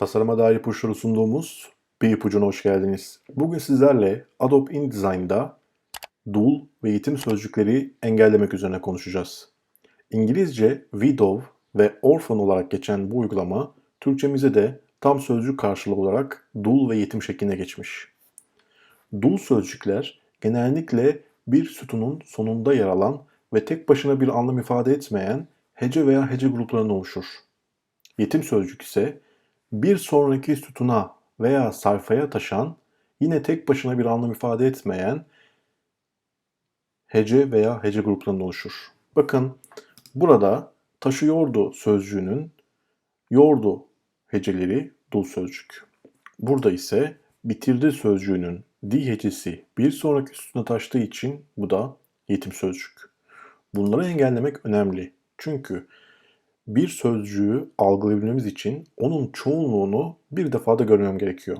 Tasarıma dair ipuçları sunduğumuz bir ipucuna hoş geldiniz. Bugün sizlerle Adobe InDesign'da dul ve yetim sözcükleri engellemek üzerine konuşacağız. İngilizce widow ve orphan olarak geçen bu uygulama Türkçemize de tam sözcük karşılığı olarak dul ve yetim şekline geçmiş. Dul sözcükler genellikle bir sütunun sonunda yer alan ve tek başına bir anlam ifade etmeyen hece veya hece gruplarından oluşur. Yetim sözcük ise bir sonraki sütuna veya sayfaya taşan, yine tek başına bir anlam ifade etmeyen hece veya hece gruplarından oluşur. Bakın burada taşıyordu sözcüğünün yordu heceleri dul sözcük. Burada ise bitirdi sözcüğünün di hecesi bir sonraki sütuna taştığı için bu da yetim sözcük. Bunları engellemek önemli. Çünkü bir sözcüğü algılayabilmemiz için onun çoğunluğunu bir defada görmem gerekiyor.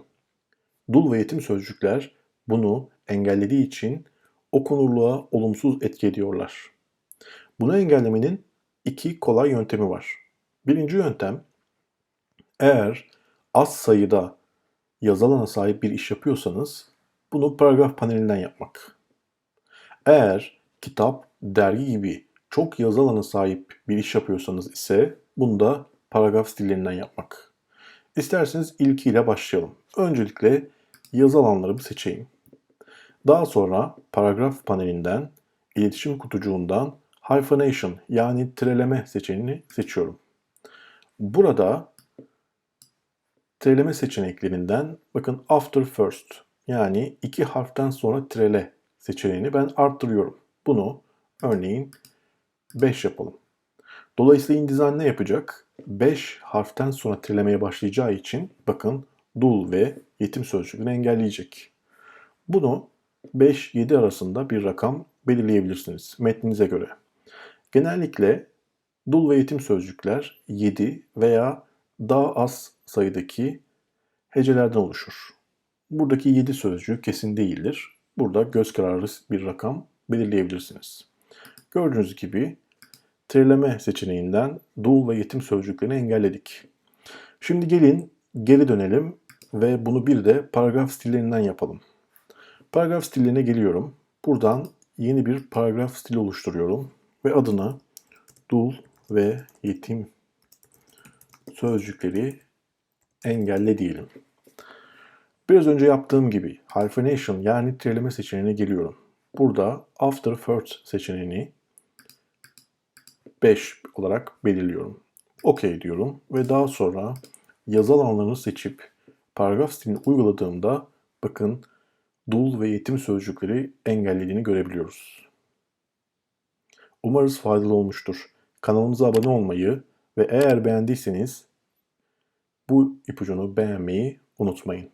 Dul ve yetim sözcükler bunu engellediği için okunurluğa olumsuz etki ediyorlar. Bunu engellemenin iki kolay yöntemi var. Birinci yöntem, eğer az sayıda yazı sahip bir iş yapıyorsanız bunu paragraf panelinden yapmak. Eğer kitap, dergi gibi çok yazı alanı sahip bir iş yapıyorsanız ise bunu da paragraf stillerinden yapmak. İsterseniz ilkiyle başlayalım. Öncelikle yazı alanları bir seçeyim. Daha sonra paragraf panelinden, iletişim kutucuğundan hyphenation yani tireleme seçeneğini seçiyorum. Burada tireleme seçeneklerinden bakın after first yani iki harften sonra tirele seçeneğini ben arttırıyorum. Bunu örneğin 5 yapalım. Dolayısıyla InDesign ne yapacak? 5 harften sonra trilemeye başlayacağı için bakın dul ve yetim sözcüklerini engelleyecek. Bunu 5-7 arasında bir rakam belirleyebilirsiniz metninize göre. Genellikle dul ve yetim sözcükler 7 veya daha az sayıdaki hecelerden oluşur. Buradaki 7 sözcüğü kesin değildir. Burada göz kararı bir rakam belirleyebilirsiniz. Gördüğünüz gibi trileme seçeneğinden dul ve yetim sözcüklerini engelledik. Şimdi gelin geri dönelim ve bunu bir de paragraf stillerinden yapalım. Paragraf stillerine geliyorum. Buradan yeni bir paragraf stili oluşturuyorum ve adını dul ve yetim sözcükleri engelle diyelim. Biraz önce yaptığım gibi hyphenation yani trileme seçeneğine geliyorum. Burada after first seçeneğini 5 olarak belirliyorum. OK diyorum ve daha sonra yazı alanlarını seçip paragraf stilini uyguladığımda bakın dul ve yetim sözcükleri engellediğini görebiliyoruz. Umarız faydalı olmuştur. Kanalımıza abone olmayı ve eğer beğendiyseniz bu ipucunu beğenmeyi unutmayın.